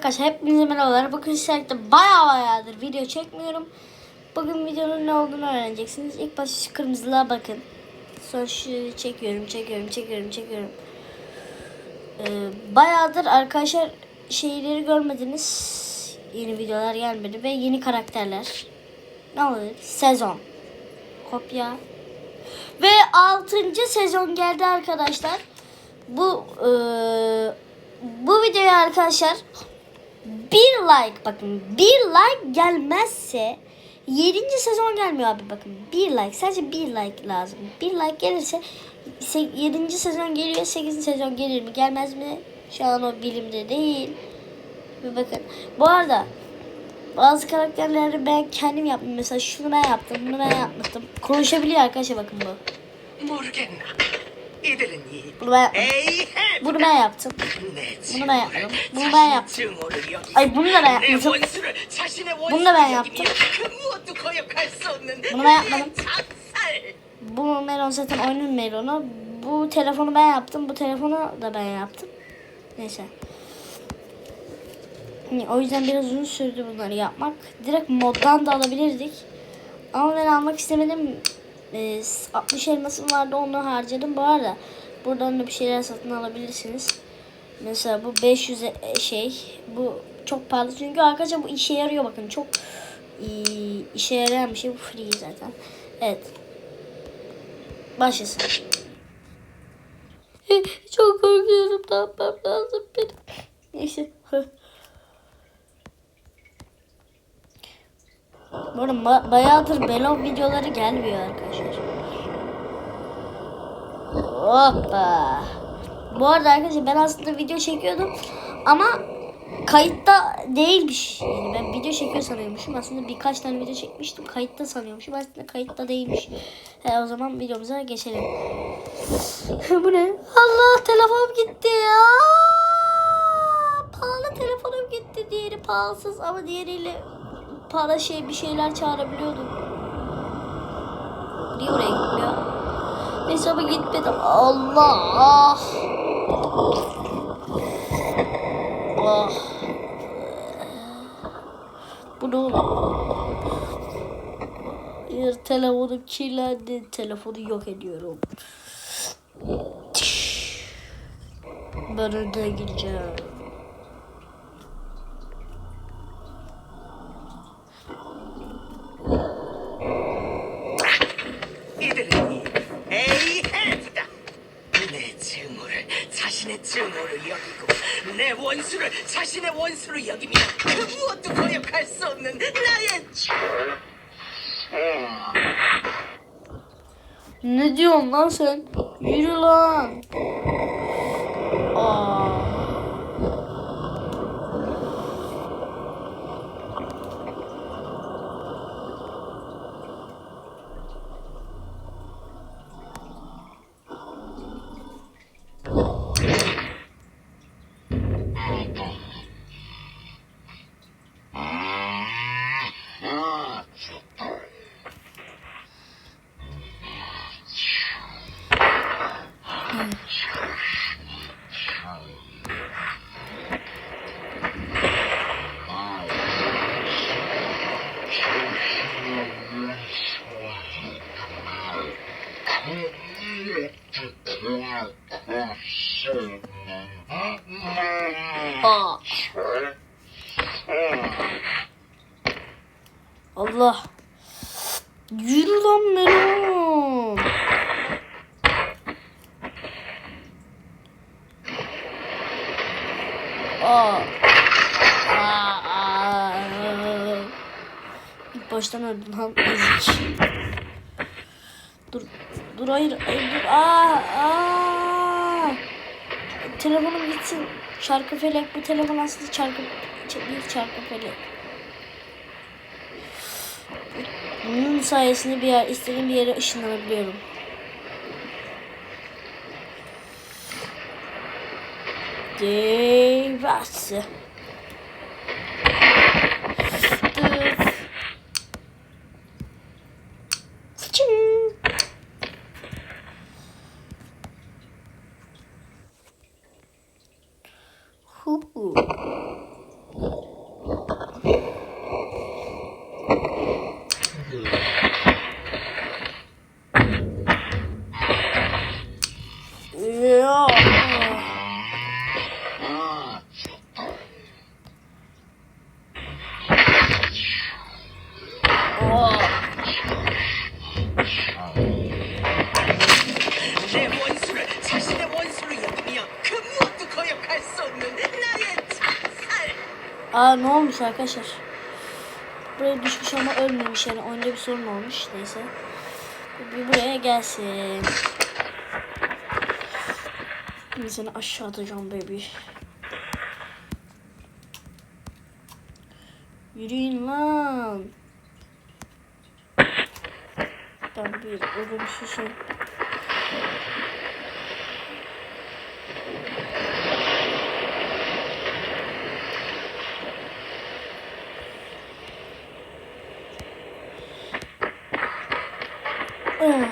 Arkadaşlar hepinize merhabalar. Bugün sizlerle baya bayağıdır video çekmiyorum. Bugün videonun ne olduğunu öğreneceksiniz. İlk başta şu kırmızılığa bakın. Sonra şu çekiyorum, çekiyorum, çekiyorum, çekiyorum. Ee, bayağıdır arkadaşlar şeyleri görmediniz. Yeni videolar gelmedi ve yeni karakterler. Ne oluyor? Sezon. Kopya. Ve 6. sezon geldi arkadaşlar. Bu eee, bu videoya arkadaşlar bir like bakın bir like gelmezse 7. sezon gelmiyor abi bakın bir like sadece bir like lazım bir like gelirse 7. sezon geliyor 8. sezon gelir mi gelmez mi şu an o bilimde değil bir bakın bu arada bazı karakterleri ben kendim yaptım mesela şunu ben yaptım bunu ben yapmıştım konuşabiliyor arkadaşlar bakın bu 모 yedirin yiyin. Bunu ben, Eyhem. bunu ben yaptım. Bunu ben yaptım. Bunu ben yaptım. Ay bunu da ben yapmadım. Bunu da ben yaptım. Bunu ben yapmadım. Bu melon zaten oyunun melonu. Bu telefonu ben yaptım. Bu telefonu da ben yaptım. Neyse. O yüzden biraz uzun sürdü bunları yapmak. Direkt moddan da alabilirdik. Ama ben almak istemedim. Ee, 60 elmasım vardı onu harcadım. Bu arada buradan da bir şeyler satın alabilirsiniz. Mesela bu 500 e- şey. Bu çok pahalı çünkü arkadaşlar bu işe yarıyor bakın. Çok iyi, işe yarayan bir şey. Bu free zaten. Evet. Başlasın. Çok korkuyorum. Ne yapmam lazım benim. Neyse. Bu arada ba- bayağıdır belon videoları gelmiyor arkadaşlar. Hoppa. Bu arada arkadaşlar ben aslında video çekiyordum ama kayıtta değilmiş. Yani ben video çekiyor sanıyormuşum. Aslında birkaç tane video çekmiştim. Kayıtta sanıyormuşum. Aslında kayıtta değilmiş. He, o zaman videomuza geçelim. Bu ne? Allah telefon gitti ya. Pahalı telefonum gitti. Diğeri pahalısız ama diğeriyle para şey bir şeyler çağırabiliyordum. Niye oraya gitmiyor? Neyse ama gitmedim. Allah. Ah. Bu ne oğlum? Hayır telefonum kirlendi. Telefonu yok ediyorum. Ben önden gideceğim. 무엇도 거역할 수 없는 나의 lan sen? Yürü lan. Aa. Aa. Çarkı felek. Bu telefon aslında çarkı bir çarkı felek. Bunun sayesinde bir yer, istediğim bir yere ışınlanabiliyorum. Devası. Aa ne olmuş arkadaşlar? Buraya düşmüş ama ölmemiş yani oyunda bir sorun olmuş neyse. Bir buraya gelsin. Ben seni aşağı atacağım baby. Yürüyün lan. Ben bir ölümsüzüm. Tamam.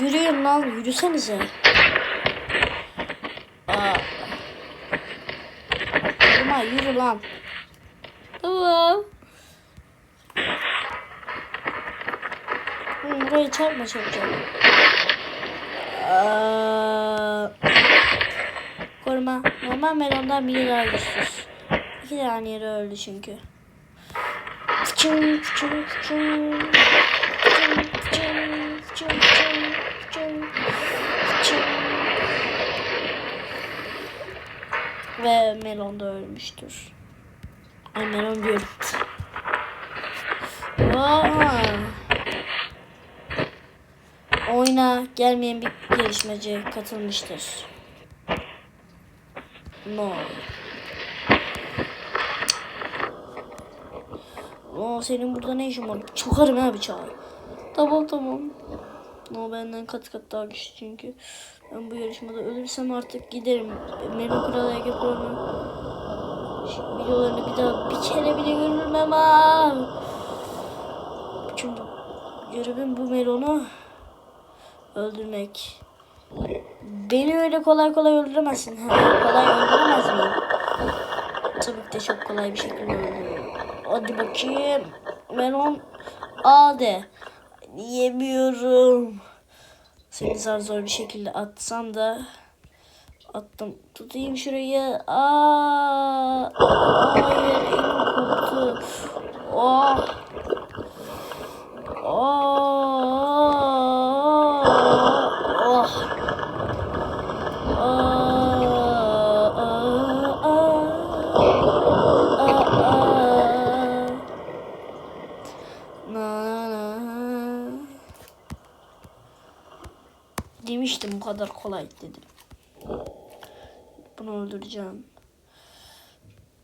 Yürüyün lan, yürüsenize. Aa. Yürüme, yürü lan. Tamam. Hı, burayı çarpma çarpacağım. Koruma. Normal melondan biri daha güçsüz. İki tane yeri öldü çünkü. Fıçın fıçın fıçın. Ve melon da ölmüştür. Ay melon diyorum. Aa. Oyuna gelmeyen bir yarışmacı katılmıştır. No. Oo senin burada ne işin var? Çokarım ha bıçağı. Tamam tamam. No benden kat kat daha güçlü çünkü. Ben bu yarışmada ölürsem artık giderim. Melo Kral Ege videolarını bir daha bir kere bile görürüm ama. Çünkü görevim bu Melon'u öldürmek. Beni öyle kolay kolay öldüremezsin. Ha, kolay öldüremez miyim? Tabii ki de çok kolay bir şekilde öldürürüm. Hadi bakayım. Melon A de. Yemiyorum. Seni zar zor bir şekilde atsam da attım. Tutayım şurayı. Aa, hayır elim koptu. Oh. Oh. Demiştim bu kadar kolay dedim. Bunu öldüreceğim.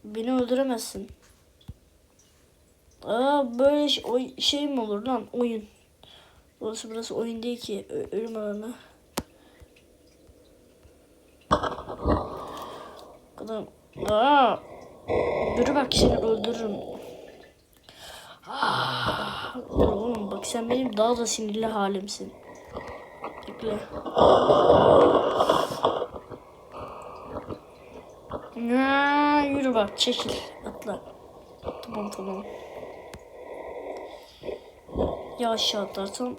Beni öldüremezsin. Aa böyle şey, şey mi olur lan oyun. Burası burası oyun değil ki ölüm alanı. Kadın. Aa. Dur bak seni öldürürüm. Ah, dur oğlum bak sen benim daha da sinirli halimsin. Bekle. Ya, yürü bak çekil atla. Tamam tamam. Ya aşağı atlarsam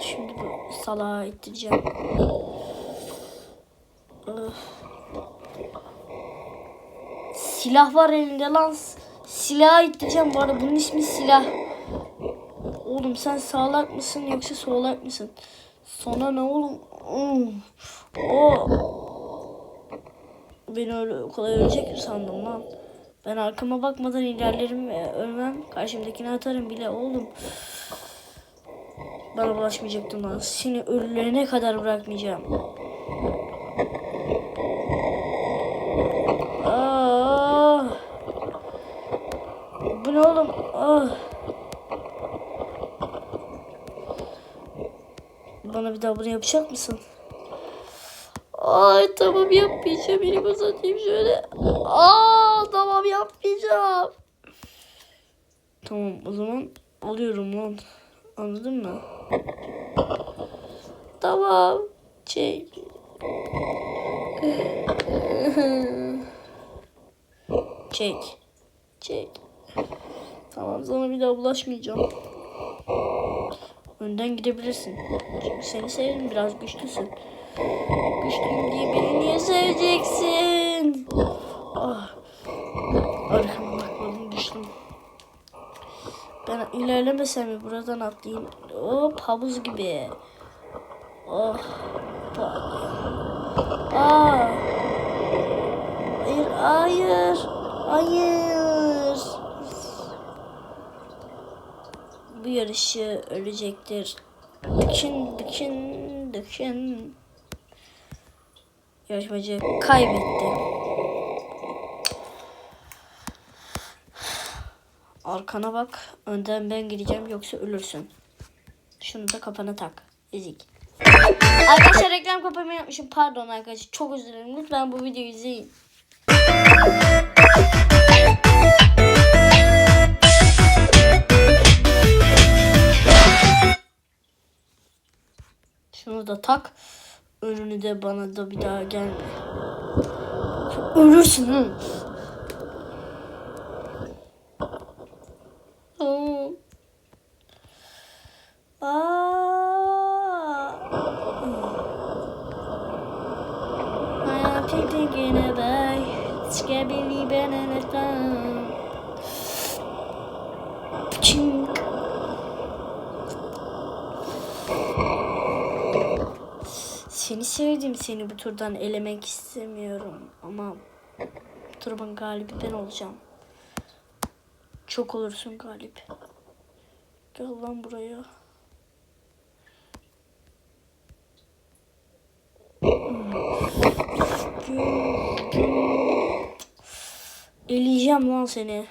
şimdi bu salağa ittireceğim. Silah var elinde lan. Silah ittireceğim bu arada. Bunun ismi silah. Oğlum sen sağlak mısın yoksa solak mısın? Sonra ne oğlum? Hmm. O. Beni öyle kolay ölecek mi sandım lan? Ben arkama bakmadan ilerlerim ve ölmem. Karşımdakini atarım bile oğlum. Bana bulaşmayacaktın lan. Seni ölülerine kadar bırakmayacağım. Aa! Bu ne oğlum? Ah! Bana bir daha bunu yapacak mısın? Ay tamam yapmayacağım. Elimi uzatayım şöyle. Aa tamam yapmayacağım. Tamam o zaman alıyorum lan. Anladın mı? Tamam. Çek. Çek. Çek. Tamam sana bir daha bulaşmayacağım. Önden gidebilirsin. Çünkü seni sevdim biraz güçlüsün. Güçlüyüm diye beni niye seveceksin? Ah. Arkama bakmadım düştüm. Ben ilerlemesem mi buradan atlayayım? Hop havuz gibi. Oh. Aa. Hayır, hayır. Hayır. Bu yarışı ölecektir. Dıkşın, dıkşın, dıkşın. Yarışmacı kaybetti. Arkana bak. Önden ben gideceğim yoksa ölürsün. Şunu da kafana tak. Ezik. Arkadaşlar reklam kapamı yapmışım. Pardon arkadaşlar. Çok özür dilerim. Lütfen bu videoyu izleyin. Şunu da tak. Önünü de bana da bir daha gelme. Ölürsün hı. Thinking about Scabby. Chink. Seni sevdim seni bu turdan elemek istemiyorum ama turun galibi ben olacağım. Çok olursun galip. Gel lan buraya. Eleyeceğim lan seni.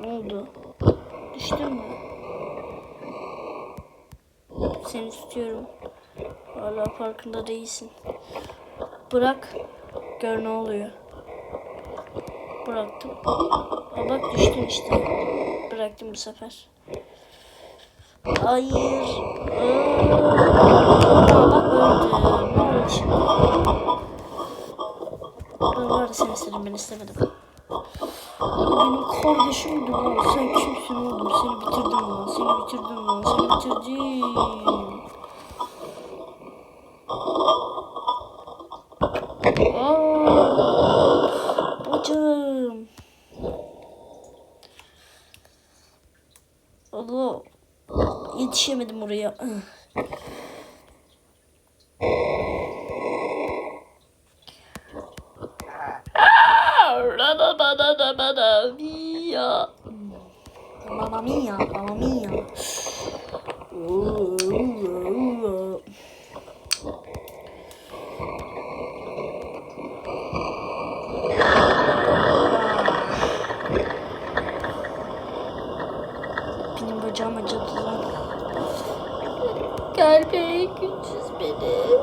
Ne oldu? Düştün mü? Seni tutuyorum. Hala farkında değilsin. Bırak. Gör ne oluyor. Bıraktım. Aa, bak düştün işte. Bıraktım bu sefer. Hayır. Aa, bak öldü. Ne oldu? Ben var ya seni istedim ben istemedim. Benim kardeşimdi lan. Sen kimsin oğlum? Seni bitirdim lan. Seni bitirdim lan. Seni bitirdim. Aa, bacım. Allah. Yetişemedim oraya. Mia. Mamma mia, mamma mia. Benim bacağım acıdı Gelmeye güçsüz beni.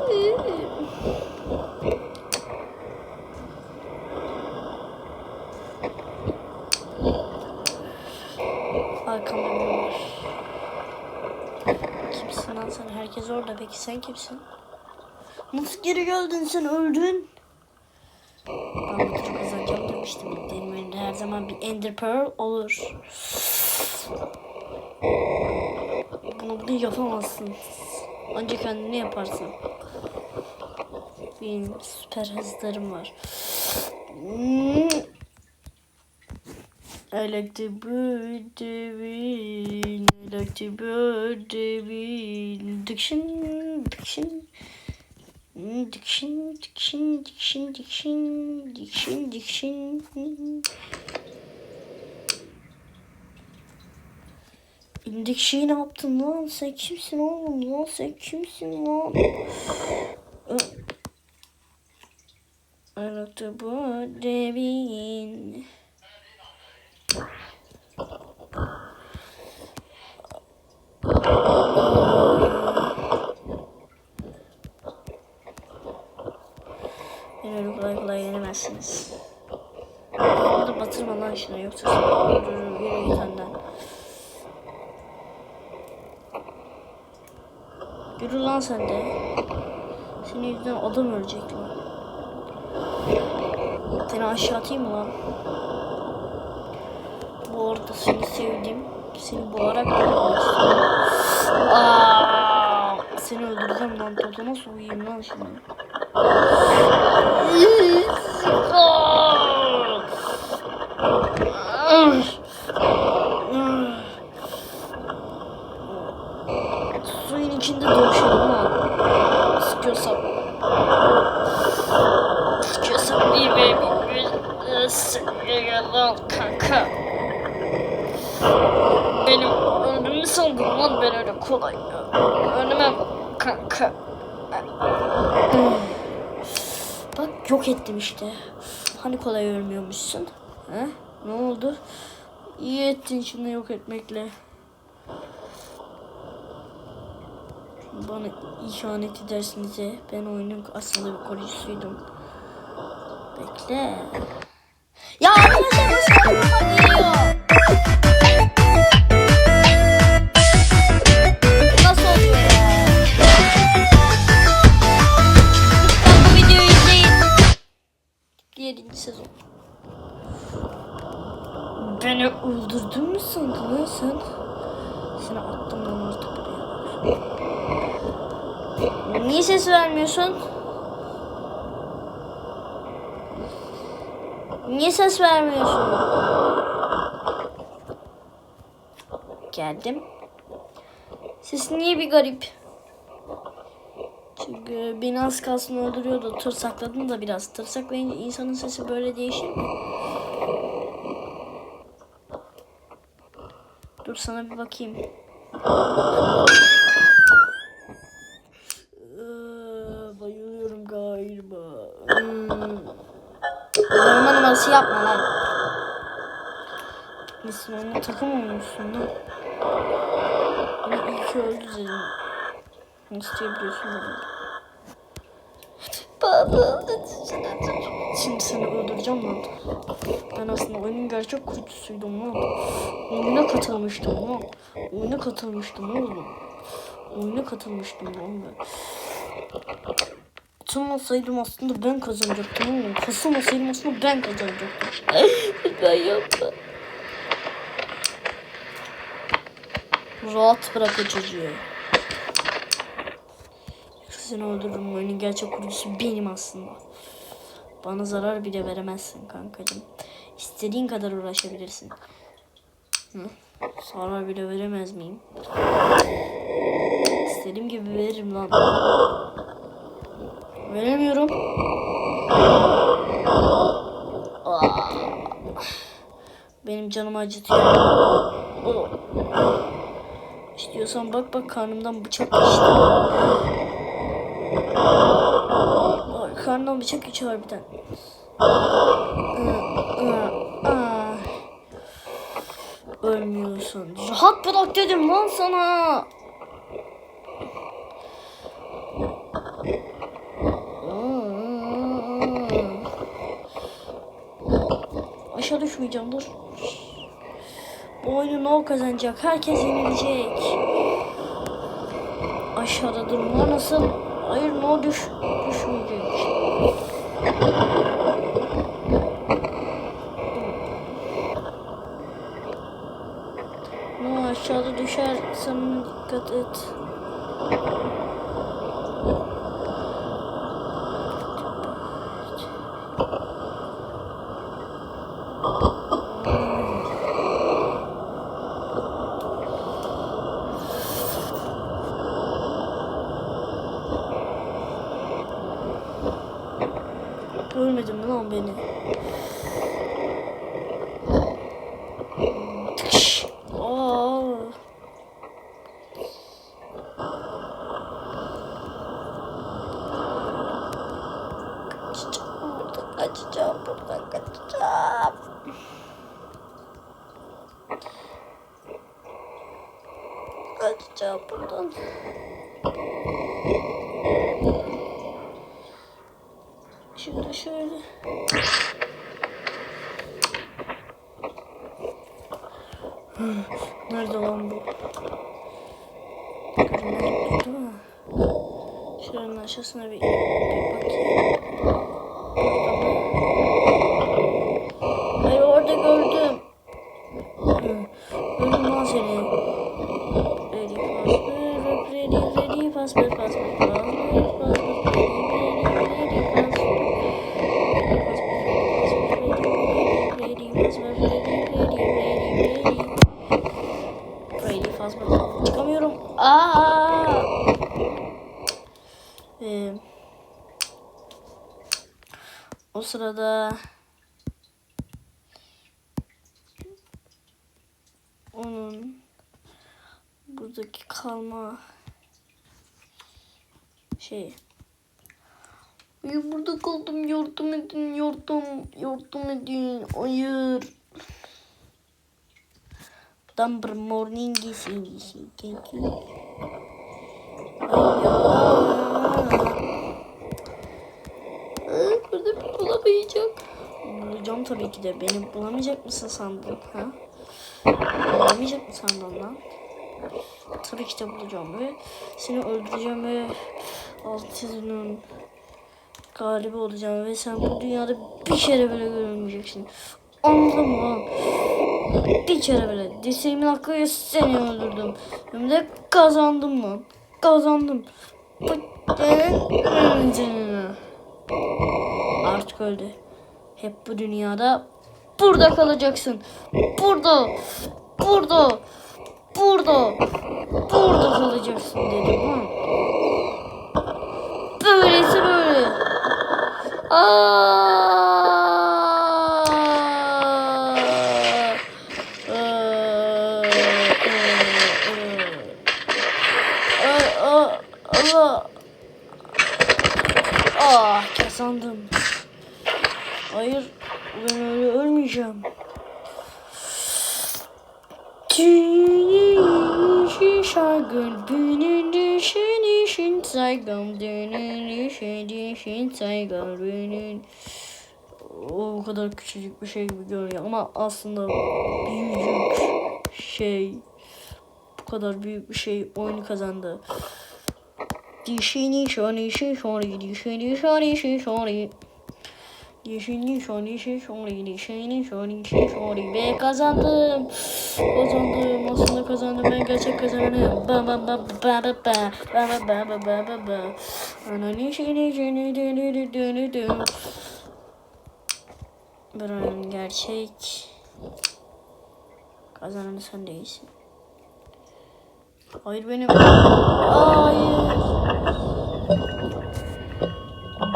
Arkamda biri var. Kimsin lan sen? Herkes orada. Peki sen kimsin? Nasıl geri geldin sen? Öldün. Ben bu turu kazanacağım demiştim. Benim önümde her zaman bir Ender Pearl olur. Bunu bunu yapamazsın. Ancak kendini yaparsın. Benim süper hızlarım var. I like to wind. I like to bird the wind. Diction, diction. Hmm, Diction, diction, diction, diction, diction, diction. İndikşi ne yaptın lan? Sen kimsin oğlum lan? Sen kimsin lan? Bird the wind. Beni öyle kolay kolay yenemezsiniz. Batırma lan şuna yoksa. Yürü git önden. Yürü lan sen de. Senin yüzünden adam ölecek lan. Seni aşağı atayım mı lan? Bu arada seni sevdim. Seni boğarak. Aa, seni öldüreceğim lan. Topa nasıl uyuyayım lan şimdi? Benim ölümümü sandın ben öyle kolay. Ölümem kanka. Bak yok ettim işte. Hani kolay ölmüyormuşsun? He? Ne oldu? İyi ettin şimdi yok etmekle. Bana ihanet edersiniz ya. Ben oyunun aslında bir koruyucusuydum. Bekle. Ya arkadaşlar nasıl geliyor? 8. sezon. Beni öldürdün mü sandın lan sen? Seni attım lan artık buraya. Niye ses vermiyorsun? Niye ses vermiyorsun? Geldim. Ses niye bir garip? Çünkü beni az kalsın öldürüyordu. Tırsakladım da biraz. Tırsaklayınca insanın sesi böyle değişir mi? Dur sana bir bakayım. Bayılıyorum galiba. Hmm. Yorma numarası yapma lan. Gitmişsin onunla takım olmuşsun lan. Ama ki öldü dedim. Nasıl diyebiliyorsun bunu? Şimdi seni öldüreceğim lan. Ben aslında oyunun gerçek kurucusuydum lan. Oyuna katılmıştım lan. Oyuna katılmıştım oğlum. Oyuna katılmıştım lan ben. Katılmasaydım aslında ben kazanacaktım oğlum. Katılmasaydım aslında ben kazanacaktım. ben yapma. Rahat bırak çocuğu. Seni öldürürüm. Oyunun gerçek kurucusu benim aslında. Bana zarar bile veremezsin kankacığım. İstediğin kadar uğraşabilirsin. Hı? Zarar bile veremez miyim? İstediğim gibi veririm lan. Veremiyorum. Benim canımı acıtıyor. İstiyorsan bak bak karnımdan bıçak geçti. Ay, Karnımdan bıçak geçiyor harbiden. Ölmüyorsun. Rahat bırak dedim lan sana. Aşağı düşmeyeceğim dur. Bu oyunu no kazanacak. Herkes yenilecek. Aşağıda durumlar nasıl? Hayır no düş düşmeyecek. No aşağıda düşer. Sen dikkat et. Görmedin mi lan beni? Tıkş. Aa. Kaçacağım buradan, kaçacağım buradan, kaçacağım. Buradan. Şimdi şöyle. Nerede lan bu? Şuranın aşağısına bir, bir bakayım. Ay orada gördüm. Gördüm lan seni. Fast, fast, ready, ready, ready, fast. Ready fazla çıkamıyorum. Aa! Ee, o sırada şey. Burada kaldım yardım edin yardım yardım edin hayır. Bir morning giysin giysin thank you. Burada bir bulamayacak. Bulacağım tabii ki de. Beni bulamayacak mısın sandın? Ha? Bulamayacak mı sandın lan? Tabii ki de bulacağım ve seni öldüreceğim ve altının galibi olacağım ve sen bu dünyada bir kere bile görülmeyeceksin. Anladın mı? Bir kere bile. Dirseğimin hakkıyla seni öldürdüm. Hem de kazandım lan. Kazandım. Artık öldü. Hep bu dünyada burada kalacaksın. Burada. Burada. Burada. Burada kalacaksın dedim ha. 呃 küçücük bir şey gibi görünüyor ama aslında büyücük şey. Bu kadar büyük bir şey oyunu kazandı. Dişini şoni şi şoni dişini şoni şi şoni Dişini şoni şi şoni dişini şoni şi şoni ve kazandım. Kazandım. Aslında kazandım. Ben gerçek kazandım ba ba ba ba ba ba ba ba ba ba ba. Ba ba Anani şini şini dünü dünü dünü Buranın gerçek kazananı sen değilsin. Hayır benim. Hayır.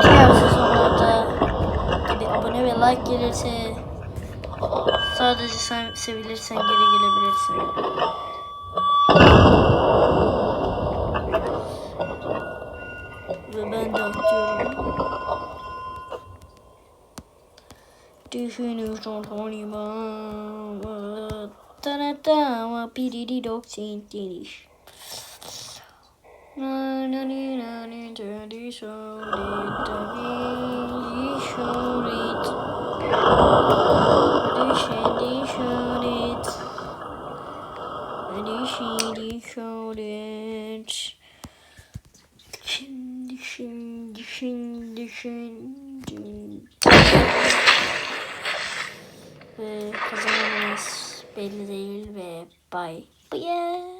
Diğersiz onlarda bir abone ve like gelirse sadece sen sevilirsen geri gelebilirsin. düşünür çantanıma. Tanatama piriri dok senteniş. Na na ni na ni tedi sori tabi şorit. Düşendi şorit. Düşendi şorit. Şimdi şimdi şimdi şimdi. Belli değil ve bye bye